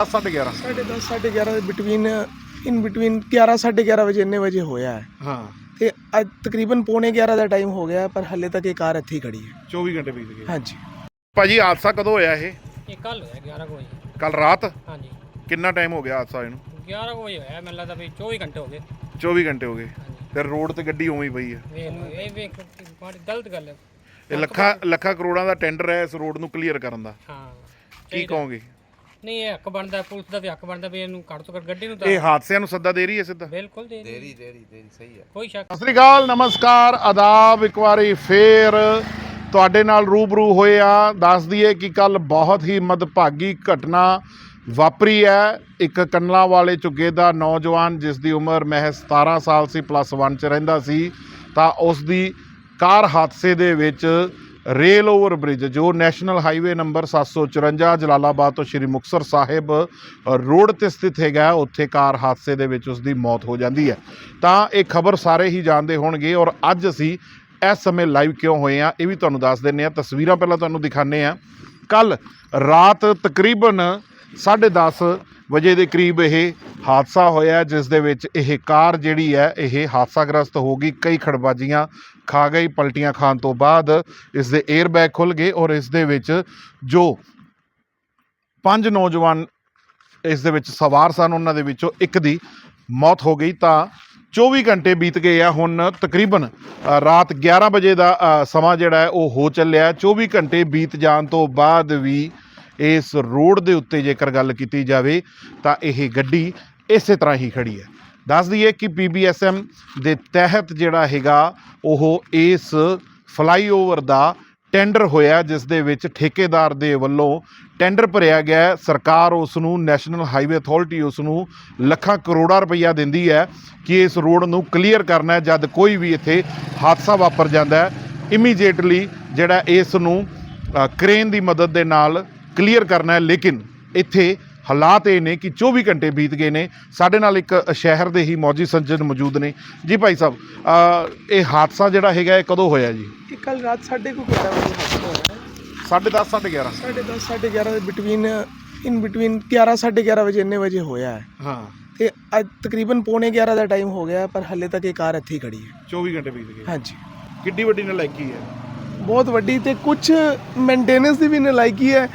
11:30 ਸਾਢੇ ਦਸ ਸਾਢੇ 11 ਦੇ ਬਿਟਵੀਨ ਇਨ ਬਿਟਵੀਨ 11 ਸਾਢੇ 11 ਵਜੇ ਇੰਨੇ ਵਜੇ ਹੋਇਆ ਹੈ। ਹਾਂ। ਤੇ ਅੱਜ ਤਕਰੀਬਨ ਪੌਣੇ 11 ਦਾ ਟਾਈਮ ਹੋ ਗਿਆ ਹੈ, ਪਰ ਹੱਲੇ ਤੱਕ ਇਹ ਕਾਰ ਇੱਥੇ ਹੀ ਖੜੀ ਹੈ। 24 ਘੰਟੇ ਬੀਤ ਗਏ। ਹਾਂਜੀ। ਭਾਜੀ ਹਾਦਸਾ ਕਦੋਂ ਹੋਇਆ ਇਹ? ਇਹ ਕੱਲ ਹੋਇਆ 11 ਕੁ ਵਜੇ। ਕੱਲ ਰਾਤ? ਹਾਂਜੀ। ਕਿੰਨਾ ਟਾਈਮ ਹੋ ਗਿਆ ਹਾਦਸਾ ਇਹਨੂੰ? 11 ਕੁ ਵਜੇ ਹੋਇਆ ਮੈਨੂੰ ਲੱਗਦਾ ਵੀ 24 ਘੰਟੇ ਹੋ ਗਏ। 24 ਘੰਟੇ ਹੋ ਗਏ। ਹਾਂਜੀ। ਫਿਰ ਰੋਡ ਤੇ ਗੱਡੀ ਉਵੇਂ ਹੀ ਪਈ ਹੈ ਵੇਖ ਲਓ ਇਹ ਵੇਖ ਮਾੜੀ ਗਲਤ ਗੱਲ ਹੈ। ਇਹ ਲੱਖਾਂ ਲੱਖਾਂ ਕਰੋੜਾਂ ਦਾ ਟੈਂਡਰ ਹੈ ਇਸ ਰੋਡ ਨੂੰ ਕਲੀਅਰ ਕਰਨ ਦਾ। ਹਾਂ। ਕੀ। ਕਹੋਗੇ? ਨਹੀਂ ਇਹ ਹੱਕ ਬਣਦਾ ਪੁਲਿਸ ਦਾ ਵੀ ਹੱਕ ਬਣਦਾ ਵੀ ਇਹਨੂੰ ਘੱਟ ਤੋਂ ਘੱਟ ਗੱਡੀ ਨੂੰ ਇਹ ਹਾਦਸਿਆਂ ਨੂੰ ਸੱਦਾ ਦੇ ਰਹੀ ਹੈ ਸਿੱਧਾ। ਬਿਲਕੁਲ ਦੇ ਦੇਰੀ ਦੇਰੀ ਦੇਰੀ ਸਹੀ ਹੈ। ਕੋਈ ਸ਼ੱਕ ਸਤਿ ਸ੍ਰੀ ਅਕਾਲ ਨਮਸਕਾਰ ਆਦਾਬ ਇੱਕ ਵਾਰੀ ਫੇਰ ਤੁਹਾਡੇ ਨਾਲ ਰੂਬਰੂ ਹੋਏ ਆ। ਦੱਸ ਦਈਏ ਕਿ ਕੱਲ ਬਹੁਤ ਹੀ ਮਦਭਾਗੀ ਘਟਨਾ ਵਾਪਰੀ ਹੈ। ਇੱਕ ਕੰਨਲਾ ਵਾਲੇ ਝੁੱਗੇ ਦਾ ਨੌਜਵਾਨ ਜਿਸ ਦੀ ਉਮਰ ਮਹਿਜ਼ 17 ਸਾਲ ਸੀ ਪਲੱਸ 1 ਚ ਰਹਿੰਦਾ ਸੀ ਤਾਂ ਉਸ ਦੀ ਕਾਰ ਹਾਦਸੇ ਦੇ ਵਿੱਚ ਰੇਲ ਓਵਰ ਬ੍ਰਿਜ ਜੋ ਨੈਸ਼ਨਲ ਹਾਈਵੇ ਨੰਬਰ 754 ਜਲਾਲਾਬਾਦ ਤੋਂ ਸ਼੍ਰੀ ਮੁਕਤਸਰ ਸਾਹਿਬ ਰੋਡ ਤੇ ਸਥਿਤ ਹੈਗਾ, ਉੱਥੇ ਕਾਰ ਹਾਦਸੇ ਦੇ ਵਿੱਚ ਉਸ ਦੀ ਮੌਤ ਹੋ ਜਾਂਦੀ ਹੈ। ਤਾਂ ਇਹ ਖਬਰ ਸਾਰੇ ਹੀ ਜਾਣਦੇ ਹੋਣਗੇ ਔਰ ਅੱਜ ਅਸੀਂ ਇਸ ਸਮੇਂ ਲਾਈਵ ਕਿਉਂ ਹੋਏ ਆ ਇਹ ਵੀ ਤੁਹਾਨੂੰ ਦੱਸ ਦਿੰਨੇ ਆ ਤਸਵੀਰਾਂ ਪਹਿਲਾਂ ਤੁਹਾਨੂੰ ਦਿਖਾਣੇ ਆ ਕੱਲ ਰਾਤ ਤਕਰੀਬਨ 10:30 ਵਜੇ ਦੇ ਕਰੀਬ ਇਹ ਹਾਦਸਾ ਹੋਇਆ ਜਿਸ ਦੇ ਵਿੱਚ ਇਹ ਕਾਰ ਜਿਹੜੀ ਹੈ, ਇਹ ਹਾਦਸਾਗ੍ਰਸਤ ਹੋ ਗਈ ਕਈ ਖੜਬਾਜੀਆਂ ਖਾ ਗਈ, ਪਲਟੀਆਂ ਖਾਣ ਤੋਂ ਬਾਅਦ ਇਸ ਦੇ 에ਅਰ ਖੁੱਲ ਗਏ ਔਰ ਇਸ ਦੇ ਵਿੱਚ ਜੋ ਪੰਜ ਨੌਜਵਾਨ ਇਸ ਦੇ ਵਿੱਚ ਸਵਾਰ ਸਨ, ਉਹਨਾਂ ਦੇ ਵਿੱਚੋਂ ਇੱਕ ਦੀ ਮੌਤ ਹੋ ਗਈ ਤਾਂ 24 ਘੰਟੇ ਬੀਤ ਗਏ ਆ, ਹੁਣ ਤਕਰੀਬਨ ਰਾਤ 11 ਵਜੇ ਦਾ ਸਮਾਂ ਜਿਹੜਾ ਹੈ, ਉਹ ਹੋ ਚੱਲਿਆ ਹੈ। 24 ਘੰਟੇ ਬੀਤ ਜਾਣ ਤੋਂ ਬਾਅਦ ਵੀ ਇਸ ਰੋਡ ਦੇ ਉੱਤੇ ਜੇਕਰ ਗੱਲ ਕੀਤੀ ਜਾਵੇ ਤਾਂ ਇਹ ਗੱਡੀ ਇਸੇ ਤਰ੍ਹਾਂ ਹੀ ਖੜੀ ਹੈ। ਦੱਸ ਦਈਏ ਕਿ ਪੀਬੀਐਸਐਮ ਦੇ ਤਹਿਤ ਜਿਹੜਾ ਹੈਗਾ ਉਹ ਇਸ ਫਲਾਈਓਵਰ ਦਾ ਟੈਂਡਰ ਹੋਇਆ ਜਿਸ ਦੇ ਵਿੱਚ ਠੇਕੇਦਾਰ ਦੇ ਵੱਲੋਂ ਟੈਂਡਰ ਭਰਿਆ ਗਿਆ ਸਰਕਾਰ ਉਸ ਨੂੰ ਨੈਸ਼ਨਲ ਹਾਈਵੇ ਅਥਾਰਟੀ ਉਸ ਨੂੰ ਲੱਖਾਂ ਕਰੋੜਾਂ ਰੁਪਈਆ ਦਿੰਦੀ ਹੈ ਕਿ ਇਸ ਰੋਡ ਨੂੰ ਕਲੀਅਰ ਕਰਨਾ ਹੈ ਜਦ ਕੋਈ ਵੀ ਇੱਥੇ ਹਾਦਸਾ ਵਾਪਰ ਜਾਂਦਾ ਹੈ। ਇਮੀਡੀਏਟਲੀ ਜਿਹੜਾ ਇਸ ਨੂੰ ਅ, ਕ੍ਰੇਨ ਦੀ ਮਦਦ ਦੇ ਨਾਲ ਕਲੀਅਰ ਕਰਨਾ ਹੈ ਲੇਕਿਨ ਇੱਥੇ ਹਾਲਾਤ ਇਹ ਨੇ ਕਿ 24 ਘੰਟੇ ਬੀਤ ਗਏ ਨੇ। ਸਾਡੇ ਨਾਲ ਇੱਕ ਸ਼ਹਿਰ ਦੇ ਹੀ ਮੌਜੀ ਸੱਜਣ ਮੌਜੂਦ ਨੇ। ਜੀ ਭਾਈ ਸਾਹਿਬ ਇਹ ਹਾਦਸਾ ਜਿਹੜਾ ਹੈਗਾ ਇਹ ਕਦੋਂ ਹੋਇਆ ਜੀ? ਇਹ ਕੱਲ ਰਾਤ ਸਾਢੇ ਕੁ 11 ਵਜੇ ਹਾਦਸਾ ਹੋਇਆ ਹੈ। 10:30 11:30 ਸਾਢੇ ਦਸ ਸਾਢੇ 11 ਦੇ ਬਿਟਵੀਨ ਇਨ ਬਿਟਵੀਨ 11 ਸਾਢੇ 11 ਵਜੇ ਇੰਨੇ ਵਜੇ ਹੋਇਆ ਹੈ। ਹਾਂ। ਤੇ ਅੱਜ ਤਕਰੀਬਨ ਪੌਣੇ 11 ਦਾ ਟਾਈਮ ਹੋ ਗਿਆ ਪਰ ਹੱਲੇ ਤੱਕ ਇਹ ਕਾਰ ਇੱਥੇ ਹੀ ਖੜੀ ਹੈ। 24 ਘੰਟੇ ਬੀਤ ਗਏ। ਹਾਂਜੀ। ਕਿੱਡੀ ਵੱਡੀ ਨਲਾਇਕੀ ਹੈ। ਬਹੁਤ ਵੱਡੀ ਤੇ ਕੁਝ ਮੇਨਟੇਨੈਂਸ ਦੀ ਵੀ ਨਲਾਇਕੀ ਹੈ।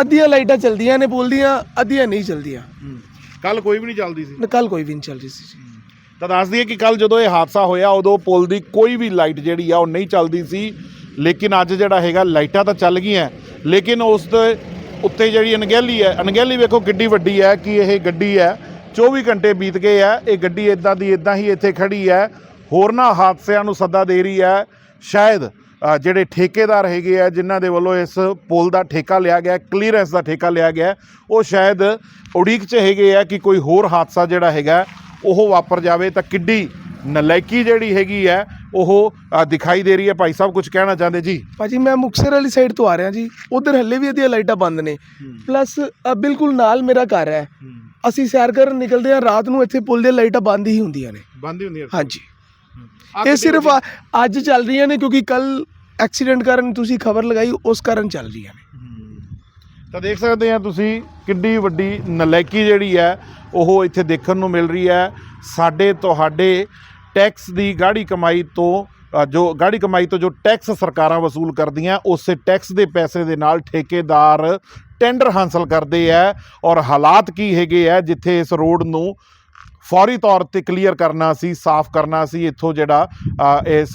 ਅੱਧੀਆਂ ਲਾਈਟਾਂ ਚਲਦੀਆਂ ਨੇ ਪੁੱਲ ਦੀਆਂ ਅੱਧੀਆਂ ਨਹੀਂ ਚਲਦੀਆਂ। ਕੱਲ ਕੋਈ ਵੀ ਨਹੀਂ ਚੱਲਦੀ ਸੀ। ਕੱਲ ਕੋਈ ਵੀ ਨਹੀਂ ਚੱਲ ਰਹੀ ਸੀ ਜੀ। ਤਾਂ ਦੱਸ ਦਈਏ ਕਿ ਕੱਲ ਜਦੋਂ ਇਹ ਹਾਦਸਾ ਹੋਇਆ ਉਦੋਂ ਪੁਲ ਦੀ ਕੋਈ ਵੀ ਲਾਈਟ ਜਿਹੜੀ ਆ ਉਹ ਨਹੀਂ ਚੱਲਦੀ ਸੀ। ਲੇਕਿਨ ਅੱਜ ਜਿਹੜਾ ਹੈਗਾ ਲਾਈਟਾਂ ਤਾਂ ਚੱਲ ਗਈਆਂ। ਲੇਕਿਨ ਉਸ ਦੇ ਉੱਤੇ ਜਿਹੜੀ ਅਣਗਹਿਲੀ ਹੈ ਅਣਗਹਿਲੀ ਵੇਖੋ ਕਿੱਡੀ ਵੱਡੀ ਹੈ ਕਿ ਇਹ ਗੱਡੀ ਹੈ 24 ਘੰਟੇ ਬੀਤ ਗਏ ਆ। ਇਹ ਗੱਡੀ ਇਦਾਂ ਦੀ ਇਦਾਂ ਹੀ ਇੱਥੇ ਖੜੀ ਹੈ। ਹੋਰਨਾਂ ਹਾਦਸਿਆਂ ਨੂੰ ਸੱਦਾ ਦੇ ਰਹੀ ਹੈ। ਸ਼ਾਇਦ ਜਿਹੜੇ ਠੇਕੇਦਾਰ ਹੈਗੇ ਆ ਜਿਨ੍ਹਾਂ ਦੇ ਵੱਲੋਂ ਇਸ ਪੁਲ ਦਾ ਠੇਕਾ ਲਿਆ ਗਿਆ ਕਲੀਅਰੈਂਸ ਦਾ ਠੇਕਾ ਲਿਆ ਗਿਆ ਉਹ ਸ਼ਾਇਦ ਉਡੀਕ 'ਚ ਹੈਗੇ ਆ ਕਿ ਕੋਈ ਹੋਰ ਹਾਦਸਾ ਜਿਹੜਾ ਹੈਗਾ ਉਹ ਵਾਪਰ ਜਾਵੇ ਤਾਂ ਕਿੱਡੀ ਨਲਾਇਕੀ ਜਿਹੜੀ ਹੈਗੀ ਹੈ ਉਹ ਦਿਖਾਈ ਦੇ ਰਹੀ ਹੈ। ਭਾਈ ਸਾਹਿਬ ਕੁਝ ਕਹਿਣਾ ਚਾਹੁੰਦੇ ਜੀ? ਭਾਜੀ ਮੈਂ ਮੁਕਸਰ ਵਾਲੀ ਸਾਈਡ ਤੋਂ ਆ ਰਿਹਾ ਜੀ। ਉਧਰ ਹੱਲੇ ਵੀ ਅੱਧੀਆਂ ਲਾਈਟਾਂ ਬੰਦ ਨੇ। ਪਲੱਸ ਬਿਲਕੁਲ ਨਾਲ ਮੇਰਾ ਘਰ ਹੈ। ਅਸੀਂ ਸੈਰ ਕਰਨ ਨਿਕਲਦੇ ਹਾਂ ਰਾਤ ਨੂੰ ਇੱਥੇ ਪੁਲ ਦੀਆਂ ਲਾਈਟਾਂ ਬੰਦ ਹੀ ਹੁੰਦੀਆਂ ਨੇ। ਬੰਦ ਹੀ ਹੁੰਦੀ ਹੈ। ਹਾਂਜੀ ਇਹ ਸਿਰਫ ਅੱਜ ਚੱਲ ਰਹੀਆਂ ਨੇ ਕਿਉਂਕਿ ਕੱਲ ਐਕਸੀਡੈਂਟ ਕਾਰਨ ਤੁਸੀਂ ਖਬਰ ਲਗਾਈ, ਉਸ ਕਾਰਨ ਚੱਲ ਰਹੀਆਂ ਨੇ। ਤਾਂ ਦੇਖ ਸਕਦੇ ਆ ਤੁਸੀਂ ਕਿੱਡੀ ਵੱਡੀ ਨਲਾਇਕੀ ਜਿਹੜੀ ਹੈ, ਉਹ ਇੱਥੇ ਦੇਖਣ ਨੂੰ ਮਿਲ ਰਹੀ ਹੈ। ਸਾਡੇ ਤੁਹਾਡੇ ਟੈਕਸ ਦੀ ਗਾੜੀ ਕਮਾਈ ਤੋਂ ਜੋ ਗਾੜੀ ਕਮਾਈ ਤੋਂ ਜੋ ਟੈਕਸ ਸਰਕਾਰਾਂ ਵਸੂਲ ਕਰਦੀਆਂ, ਉਸੇ ਟੈਕਸ ਦੇ ਪੈਸੇ ਦੇ ਨਾਲ ਠੇਕੇਦਾਰ ਟੈਂਡਰ ਹਾਸਲ ਕਰਦੇ ਆ ਔਰ ਹਾਲਾਤ ਕੀ ਹੈਗੇ ਆ ਜਿੱਥੇ ਇਸ ਰੋਡ ਨੂੰ ਫੌਰੀ ਤੌਰ ਤੇ ਕਲੀਅਰ ਕਰਨਾ ਸੀ, ਸਾਫ਼ ਕਰਨਾ ਸੀ, ਇੱਥੋਂ ਜਿਹੜਾ ਇਸ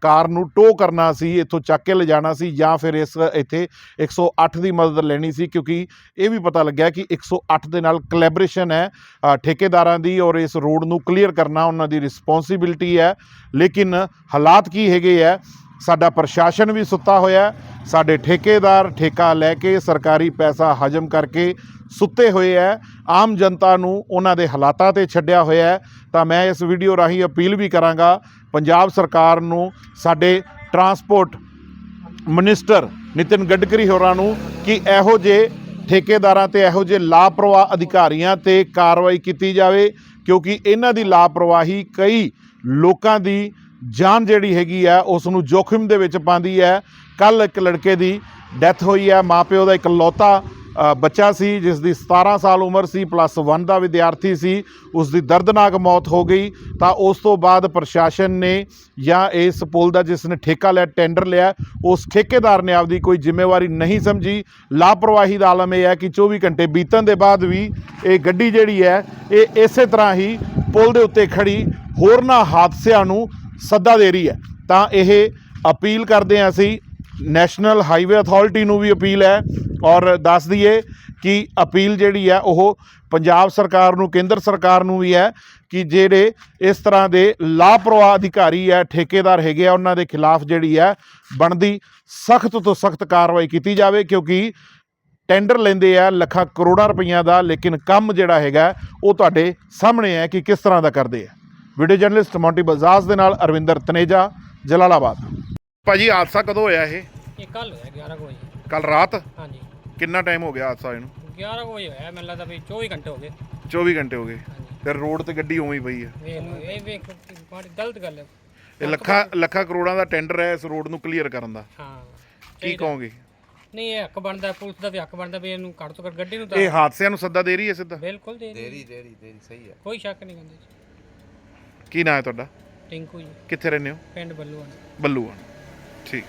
ਕਾਰ ਨੂੰ ਟੋ ਕਰਨਾ ਸੀ, ਇੱਥੋਂ ਚੱਕ ਕੇ ਲਿਜਾਣਾ ਸੀ ਜਾਂ ਫਿਰ ਇਸ ਇੱਥੇ 108 ਦੀ ਮਦਦ ਲੈਣੀ ਸੀ, ਕਿਉਂਕਿ ਇਹ ਵੀ ਪਤਾ ਲੱਗਿਆ ਕਿ 108 ਦੇ ਨਾਲ ਕੋਲੈਬੋਰੇਸ਼ਨ ਹੈ ਠੇਕੇਦਾਰਾਂ ਦੀ ਔਰ ਇਸ ਰੋਡ ਨੂੰ ਕਲੀਅਰ ਕਰਨਾ ਉਹਨਾਂ ਦੀ ਰਿਸਪੌਂਸਿਬਿਲਟੀ ਹੈ। ਲੇਕਿਨ ਹਾਲਾਤ ਕੀ ਹੈਗੇ ਹੈ, ਸਾਡਾ ਪ੍ਰਸ਼ਾਸਨ ਵੀ ਸੁੱਤਾ ਹੋਇਆ ਸਾਡੇ ਠੇਕੇਦਾਰ ਠੇਕਾ ਲੈ ਕੇ ਸਰਕਾਰੀ ਪੈਸਾ ਹਜਮ ਕਰਕੇ ਸੁੱਤੇ ਹੋਏ ਹੈ ਆਮ ਜਨਤਾ ਨੂੰ ਉਹਨਾਂ ਦੇ ਹਾਲਾਤਾਂ ਤੇ ਛੱਡਿਆ ਹੋਇਆ ਹੈ ਤਾਂ ਮੈਂ ਇਸ ਵੀਡੀਓ ਰਾਹੀਂ ਅਪੀਲ ਵੀ ਕਰਾਂਗਾ, ਪੰਜਾਬ ਸਰਕਾਰ ਨੂੰ, ਸਾਡੇ ਟਰਾਂਸਪੋਰਟ ਮਿਨਿਸਟਰ ਨਿਤਿਨ ਗਡਕਰੀ ਹੋਰਾਂ ਨੂੰ ਕਿ ਇਹੋ ਜਿਹੇ ਠੇਕੇਦਾਰਾਂ ਤੇ ਇਹੋ ਜਿਹੇ ਲਾਪਰਵਾਹ ਅਧਿਕਾਰੀਆਂ ਤੇ ਕਾਰਵਾਈ ਕੀਤੀ ਜਾਵੇ, ਕਿਉਂਕਿ ਇਹਨਾਂ ਦੀ ਲਾਪਰਵਾਹੀ ਕਈ ਲੋਕਾਂ ਦੀ ਜਾਨ ਜਿਹੜੀ ਹੈਗੀ ਹੈ ਉਸ ਨੂੰ ਜੋਖਿਮ ਦੇ ਵਿੱਚ ਪਾਉਂਦੀ ਹੈ ਕੱਲ ਇੱਕ ਲੜਕੇ ਦੀ ਡੈਥ ਹੋਈ ਹੈ ਮਾਪਿਓ ਦਾ ਇੱਕ ਲੌਤਾ ਬੱਚਾ ਸੀ ਜਿਸ ਦੀ 17 ਸਾਲ ਉਮਰ ਸੀ ਪਲੱਸ 1 ਦਾ ਵਿਦਿਆਰਥੀ ਸੀ ਉਸ ਦੀ ਦਰਦਨਾਕ ਮੌਤ ਹੋ ਗਈ। ਤਾਂ ਉਸ ਤੋਂ ਬਾਅਦ ਪ੍ਰਸ਼ਾਸਨ ਨੇ ਜਾਂ ਇਸ ਪੁਲ ਦਾ ਜਿਸ ਨੇ ਠੇਕਾ ਲਿਆ ਟੈਂਡਰ ਲਿਆ, ਉਸ ਠੇਕੇਦਾਰ ਨੇ ਆਪਦੀ ਕੋਈ ਜ਼ਿੰਮੇਵਾਰੀ ਨਹੀਂ ਸਮਝੀ। ਲਾਪਰਵਾਹੀ ਦਾ ਆਲਮ ਇਹ ਹੈ ਕਿ 24 ਘੰਟੇ ਬੀਤਣ ਦੇ ਬਾਅਦ ਵੀ ਇਹ ਗੱਡੀ ਜਿਹੜੀ ਹੈ, ਇਹ ਇਸੇ ਤਰ੍ਹਾਂ ਹੀ ਪੁਲ ਦੇ ਉੱਤੇ ਖੜੀ ਹੋਰਨਾਂ ਹਾਦਸਿਆਂ ਨੂੰ ਸੱਦਾ ਦੇ ਰਹੀ ਹੈ। ਤਾਂ ਇਹ ਅਪੀਲ ਕਰਦੇ ਹਾਂ ਅਸੀਂ, ਨੈਸ਼ਨਲ ਹਾਈਵੇ ਅਥਾਰਟੀ ਨੂੰ ਵੀ ਅਪੀਲ ਹੈ ਔਰ ਦੱਸ ਦਈਏ ਕਿ ਅਪੀਲ ਜਿਹੜੀ ਹੈ ਉਹ ਪੰਜਾਬ ਸਰਕਾਰ ਨੂੰ ਕੇਂਦਰ ਸਰਕਾਰ ਨੂੰ ਵੀ ਹੈ ਕਿ ਜਿਹੜੇ ਇਸ ਤਰ੍ਹਾਂ ਦੇ ਲਾਪਰਵਾਹ ਅਧਿਕਾਰੀ ਹੈ ਠੇਕੇਦਾਰ ਹੈਗੇ ਆ ਉਹਨਾਂ ਦੇ ਖਿਲਾਫ ਜਿਹੜੀ ਹੈ ਬਣਦੀ ਸਖਤ ਤੋਂ ਸਖਤ ਕਾਰਵਾਈ ਕੀਤੀ ਜਾਵੇ ਕਿਉਂਕਿ ਟੈਂਡਰ ਲੈਂਦੇ ਆ ਲੱਖਾਂ ਕਰੋੜਾਂ ਰੁਪਈਆ ਦਾ ਲੇਕਿਨ ਕੰਮ ਜਿਹੜਾ ਹੈਗਾ ਉਹ ਤੁਹਾਡੇ ਸਾਹਮਣੇ ਹੈ ਕਿ ਕਿਸ ਤਰ੍ਹਾਂ ਦਾ ਕਰਦੇ ਆ। ਵੀਡੀਓ ਜਰਨਲਿਸਟ ਮੌਂਟੀ ਬਜ਼ਾਜ਼ ਦੇ ਨਾਲ ਅਰਵਿੰਦਰ ਤਨੇਜਾ ਜਲਾਲਾਬਾਦ। ਭਾਜੀ ਹਾਦਸਾ ਕਦੋਂ ਹੋਇਆ ਇਹ? ਇਹ ਕੱਲ ਹੋਇਆ 11 ਕੁ ਵਜੇ। ਕੱਲ ਰਾਤ? ਹਾਂਜੀ। ਕਿੰਨਾ ਟਾਈਮ ਹੋ ਗਿਆ ਹਾਦਸਾ ਇਹਨੂੰ? 11 ਕੁ ਵਜੇ ਹੋਇਆ ਮੈਨੂੰ ਲੱਗਦਾ ਵੀ 24 ਘੰਟੇ ਹੋ ਗਏ। 24 ਘੰਟੇ ਹੋ ਗਏ। ਤੇ ਰੋਡ ਤੇ ਗੱਡੀ ਉਵੇਂ ਹੀ ਪਈ ਹੈ ਵੇਖ ਲਓ ਇਹ ਵੇਖ ਬੜੀ ਗਲਤ ਗੱਲ ਹੈ। ਇਹ ਲੱਖਾਂ ਲੱਖਾਂ ਕਰੋੜਾਂ ਦਾ ਟੈਂਡਰ ਹੈ ਇਸ ਰੋਡ ਨੂੰ ਕਲੀਅਰ ਕਰਨ ਦਾ। ਹਾਂ। ਕੀ ਕਹੋਗੇ? ਨਹੀਂ ਇਹ ਹੱਕ ਬਣਦਾ ਪੁਲਿਸ ਦਾ ਵੀ ਹੱਕ ਬਣਦਾ ਵੀ ਇਹਨੂੰ ਘੱਟ ਤੋਂ ਘੱਟ ਗੱਡੀ ਨੂੰ ਤਾਂ ਇਹ ਹਾਦਸਿਆਂ ਨੂੰ ਸੱਦਾ ਦੇ ਰਹੀ ਹੈ ਸਿੱਧਾ? ਬਿਲਕੁਲ ਦੇ ਦੇਰੀ ਦੇਰੀ ਦੇਰੀ ਸਹੀ ਹੈ। ਕੋਈ ਸ਼ੱਕ ਨਹੀਂ ਕਹਿੰਦੇ ਜੀ ਕੀ ਨਾਂ ਹੈ ਤੁਹਾਡਾ? ਟਿੰਕੂ ਜੀ। ਕਿੱਥੇ ਰਹਿੰਦੇ ਹੋ? ਪਿੰਡ ਬੱਲੂਆਣ। ਬੱਲੂਆਣ। ਠੀਕ।